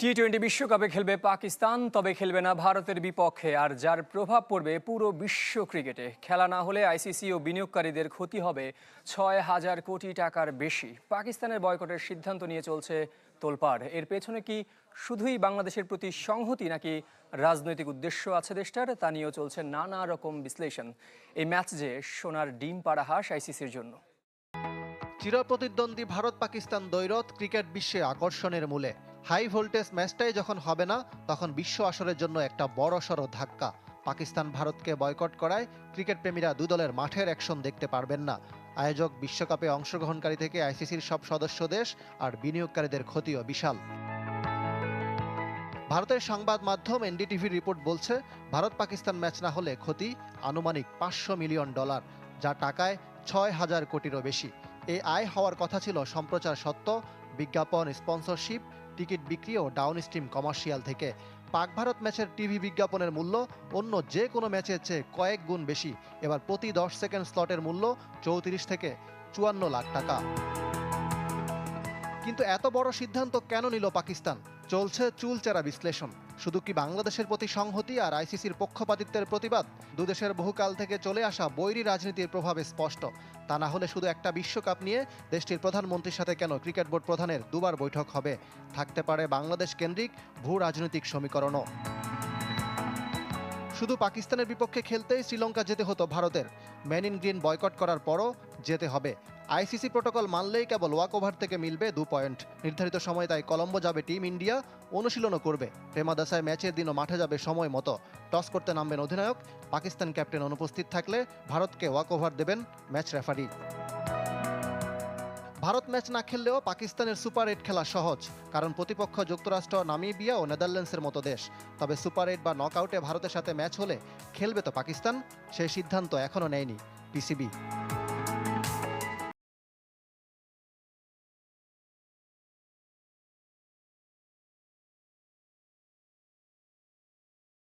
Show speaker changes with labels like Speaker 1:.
Speaker 1: T twenty বিশ্বকাপে খেলবে পাকিস্তান, তবে খেলবে না ভারতের বিপক্ষে। আর যার প্রভাব পড়বে পুরো বিশ্ব ক্রিকেটে। খেলা না হলে আইসিসি ও বিনিয়োগকারীদের ক্ষতি হবে ছয় হাজার কোটি টাকার বেশি। পাকিস্তানের বয়কটের সিদ্ধান্ত নিয়ে চলছে তোলপাড়। এর পেছনে কি শুধুই বাংলাদেশের প্রতি সংহতি, নাকি রাজনৈতিক উদ্দেশ্য আছে দেশটার? তা নিয়েও চলছে নানা রকম বিশ্লেষণ। এই ম্যাচ যে সোনার ডিম পাড়া হাঁস আইসিসির জন্য।
Speaker 2: চিরপ্রতিদ্বন্দ্বী ভারত পাকিস্তান দ্বৈরথ ক্রিকেট বিশ্বে আকর্ষণের মূলে। হাই ভোল্টেজ ম্যাচটাই যখন হবে না, তখন বিশ্ব আসরের জন্য একটা বড়সড় ধাক্কা। পাকিস্তান ভারতকে বয়কট করায় ক্রিকেট প্রেমীরা দু দলের মাঠের অ্যাকশন দেখতে পারবেন না। আয়োজক বিশ্বকাপে অংশগ্রহণকারী থেকে আইসিসির সব সদস্য দেশ আর বিনিয়োগকারীদের ক্ষতিও বিশাল। ভারতের সংবাদ মাধ্যম এনডিটিভির রিপোর্ট বলছে ভারত পাকিস্তান ম্যাচ না হলে ক্ষতি আনুমানিক পাঁচশো মিলিয়ন ডলার, যা টাকায় ছয় হাজার কোটিরও বেশি। এই আয় হওয়ার কথা ছিল সম্প্রচার সত্ত্ব বিজ্ঞাপন, স্পন্সরশিপ টিকিট বিক্রি ও ডাউন স্ট্রিম কমার্শিয়াল থেকে। পাক ভারত ম্যাচের টিভি বিজ্ঞাপনের মূল্য অন্য যে কোনো ম্যাচের চেয়ে কয়েক গুণ বেশি। এবার প্রতি দশ সেকেন্ড স্লটের মূল্য চৌত্রিশ থেকে চুয়ান্ন লাখ টাকা। কিন্তু এত বড় সিদ্ধান্ত কেন নিল পাকিস্তান? চলছে চুলচেরা বিশ্লেষণ। শুধু কি বাংলাদেশের প্রতি সংহতি আর আইসিসির পক্ষপাতিত্বের প্রতিবাদ? দুদেশের বহুকাল থেকে চলে আসা বৈরী রাজনীতির প্রভাবে স্পষ্ট। তা না হলে শুধু একটা বিশ্বকাপ নিয়ে দেশটির প্রধানমন্ত্রীর সাথে কেন ক্রিকেট বোর্ড প্রধানের দুবার বৈঠক হবে? থাকতে পারে বাংলাদেশ কেন্দ্রিক ভূ রাজনৈতিক সমীকরণও। শুধু পাকিস্তানের বিপক্ষে খেলতেই শ্রীলঙ্কা যেতে হতো ভারতের। ম্যান ইন গ্রিন বয়কট করার পরও যেতে হবে। আইসিসি প্রোটোকল মানলেই কেবল ওয়াক ওভার থেকে মিলবে দু পয়েন্ট। নির্ধারিত সময় তাই কলম্বো যাবে টিম ইন্ডিয়া, অনুশীলনও করবে। প্রেমাদাসায় ম্যাচের দিনও মাঠে যাবে সময় মতো। টস করতে নামবেন অধিনায়ক, পাকিস্তান ক্যাপ্টেন অনুপস্থিত থাকলে ভারতকে ওয়াক ওভার দেবেন ম্যাচ রেফারি। ভারত ম্যাচ না খেললেও পাকিস্তানের সুপার এইট খেলা সহজ, কারণ প্রতিপক্ষ যুক্তরাষ্ট্র, নামিবিয়া ও নেদারল্যান্ডসের মতো দেশ। তবে সুপার এইট বা নকআউটে ভারতের সাথে ম্যাচ হলে খেলবে তো পাকিস্তান? সেই সিদ্ধান্ত এখনও নেয়নি পিসিবি।